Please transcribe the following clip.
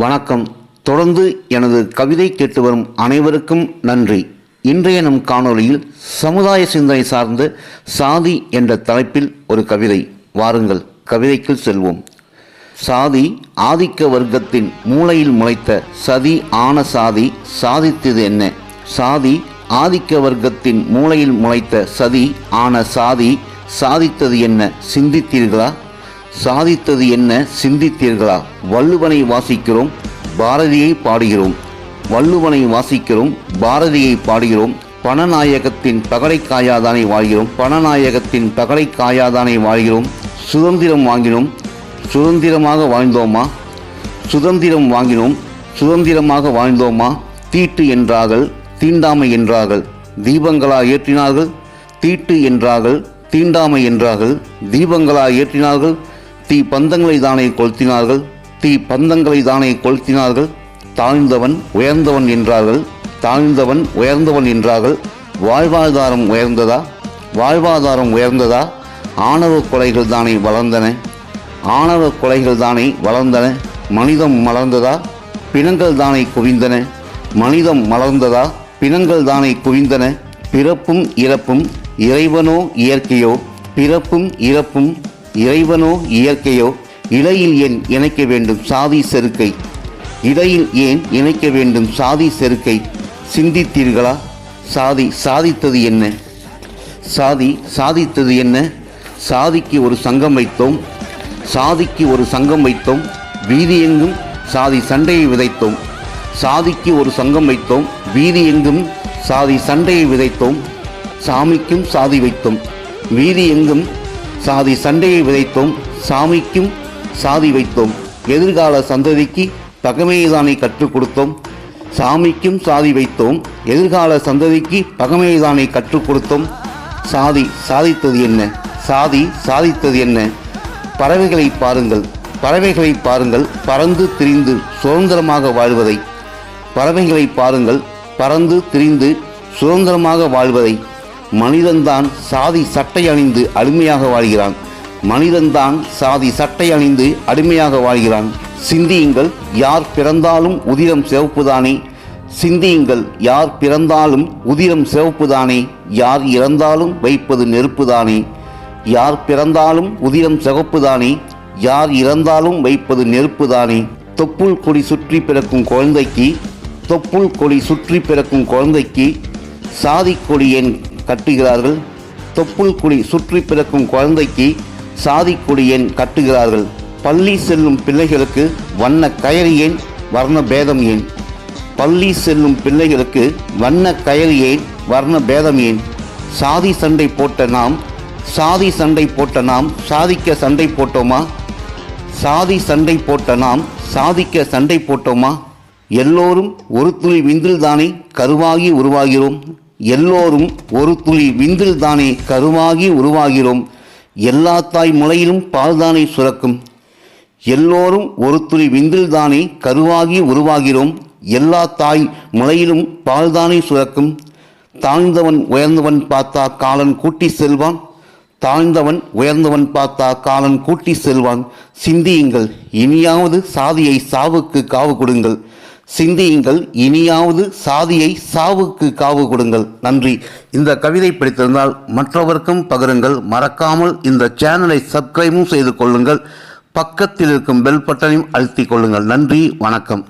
வணக்கம். தொடர்ந்து எனது கவிதை கேட்டு வரும் அனைவருக்கும் நன்றி. இன்றைய நம் காணொளியில் சமுதாய சிந்தனை சார்ந்த சாதி என்ற தலைப்பில் ஒரு கவிதை. வாருங்கள் கவிதைக்குள் செல்வோம். சாதி ஆதிக்க வர்க்கத்தின் மூளையில் முளைத்த சதி ஆன சாதி சாதித்தது என்ன? சாதி ஆதிக்க வர்க்கத்தின் மூளையில் முளைத்த சதி ஆன சாதி சாதித்தது என்ன? சிந்தித்தீர்களா? சாதித்தது என்ன சிந்தித்தீர்களா? வள்ளுவனை வாசிக்கிறோம் பாரதியை பாடுகிறோம். வள்ளுவனை வாசிக்கிறோம் பாரதியை பாடுகிறோம். பணநாயகத்தின் பகடை காயாதானை வாழ்கிறோம். பணநாயகத்தின் பகடை காயாதானை வாழ்கிறோம். சுதந்திரம் வாங்கினோம். சுதந்திரமாக வாழ்ந்தோமா? சுதந்திரம் வாங்கினோம். சுதந்திரமாக வாழ்ந்தோமா? தீட்டு என்றார்கள் தீண்டாமை என்றார்கள். தீபங்களா ஏற்றினார்கள் தீட்டு என்றார்கள் தீண்டாமை என்றார்கள். தீபங்களா ஏற்றினார்கள் தீ பந்தங்களை தானே கொளுத்தினார்கள்? தீ பந்தங்களை தானே கொளுத்தினார்கள்? தாழ்ந்தவன் உயர்ந்தவன் என்றார்கள். தாழ்ந்தவன் உயர்ந்தவன் என்றார்கள். வாழ்வாதாரம் உயர்ந்ததா? வாழ்வாதாரம் உயர்ந்ததா? ஆணவ கொலைகள் தானே வளர்ந்தன? ஆணவ கொலைகள் தானே வளர்ந்தன? மனிதம் மலர்ந்ததா? பிணங்கள் தானே குவிந்தன? மனிதம் மலர்ந்ததா? பிணங்கள் தானே குவிந்தன? பிறப்பும் இறப்பும் இறைவனோ இயற்கையோ? பிறப்பும் இறப்பும் இறைவனோ இயற்கையோ இடையில் ஏன் இணைக்க வேண்டும் சாதி செருக்கை? இடையில் ஏன் இணைக்க வேண்டும் சாதி செருக்கை? சிந்தித்தீர்களா? சாதி சாதித்தது என்ன? சாதி சாதித்தது என்ன? சாதிக்கு ஒரு சங்கம் வைத்தோம். சாதிக்கு ஒரு சங்கம் வைத்தோம். வீதி எங்கும் சாதி சண்டையை விதைத்தோம். சாதிக்கு ஒரு சங்கம் வைத்தோம். வீதி எங்கும் சாதி சண்டையை விதைத்தோம். சாமிக்கும் சாதி வைத்தோம். வீதி எங்கும் சாதி சண்டையை விதைத்தோம் சாமிக்கும் சாதி வைத்தோம். எதிர்கால சந்ததிக்கு பகமையைதானை கற்றுக் கொடுத்தோம். சாமிக்கும் சாதி வைத்தோம். எதிர்கால சந்ததிக்கு பகமையைதானை கற்றுக் கொடுத்தோம். சாதி சாதித்தது என்ன? சாதி சாதித்தது என்ன? பறவைகளை பாருங்கள். பறவைகளை பாருங்கள். பறந்து திரிந்து சுதந்திரமாக வாழ்வதை. பறவைகளை பாருங்கள். பறந்து திரிந்து சுதந்திரமாக வாழ்வதை. மனிதன்தான் சாதி சட்டை அணிந்து அடிமையாக வாழ்கிறான். மனிதன்தான் சாதி சட்டை அணிந்து அடிமையாக வாழ்கிறான். சிந்தியுங்கள் யார் பிறந்தாலும் உதிரம் சிவப்புதானே. சிந்தியுங்கள் யார் பிறந்தாலும் உதிரம் சிவப்புதானே. யார் இறந்தாலும் வைப்பது நெருப்புதானே. யார் பிறந்தாலும் உதிரம் சிவப்புதானே. யார் இறந்தாலும் வைப்பது நெருப்புதானே. தொப்புள் கொடி சுற்றி பிறக்கும் குழந்தைக்கு தொப்புள் கொடி சுற்றி பிறக்கும் குழந்தைக்கு சாதி கொடி என் கட்டுகிறார்கள். தொப்புள் குடி சுற்றி பிறக்கும் குழந்தைக்கு சாதி கொடி ஏன் கட்டுகிறார்கள். பள்ளி செல்லும் பிள்ளைகளுக்கு வண்ண கயறு ஏன் வர்ண பேதம் ஏன் பள்ளி செல்லும் பிள்ளைகளுக்கு வண்ண கயறு ஏன் வர்ண பேதம் ஏன் சாதி சண்டை போட்ட நாம் சாதி சண்டை போட்ட நாம் சாதிக்க சண்டை போட்டோமா? சாதி சண்டை போட்ட நாம் சாதிக்க சண்டை போட்டோமா? எல்லோரும் ஒரு துளி விந்தில்தானே கருவாகி உருவாகிறோம். எல்லோரும் ஒரு துளி விந்தில் தானே கருவாகி உருவாகிறோம். எல்லா தாய் முளையிலும் பால்தானே சுரக்கும். எல்லோரும் ஒரு துளி விந்தில் தானே கருவாகி உருவாகிறோம். எல்லா தாய் முளையிலும் பால்தானே சுரக்கும். தாழ்ந்தவன் உயர்ந்தவன் பார்த்தா காலன் கூட்டி செல்வான். தாழ்ந்தவன் உயர்ந்தவன் பார்த்தா காலன் கூட்டி செல்வான். சிந்தியுங்கள் இனியாவது சாதியை சாவுக்கு காவு கொடுங்கள். சிந்தியுங்கள் இனியாவது சாதியை சாவுக்கு காவு கொடுங்கள். நன்றி. இந்த கவிதை பிடித்திருந்தால் மற்றவருக்கும் பகிருங்கள். மறக்காமல் இந்த சேனலை சப்ஸ்கிரைபும் செய்து கொள்ளுங்கள். பக்கத்தில் இருக்கும் பெல் பட்டனையும் அழுத்திக் கொள்ளுங்கள். நன்றி. வணக்கம்.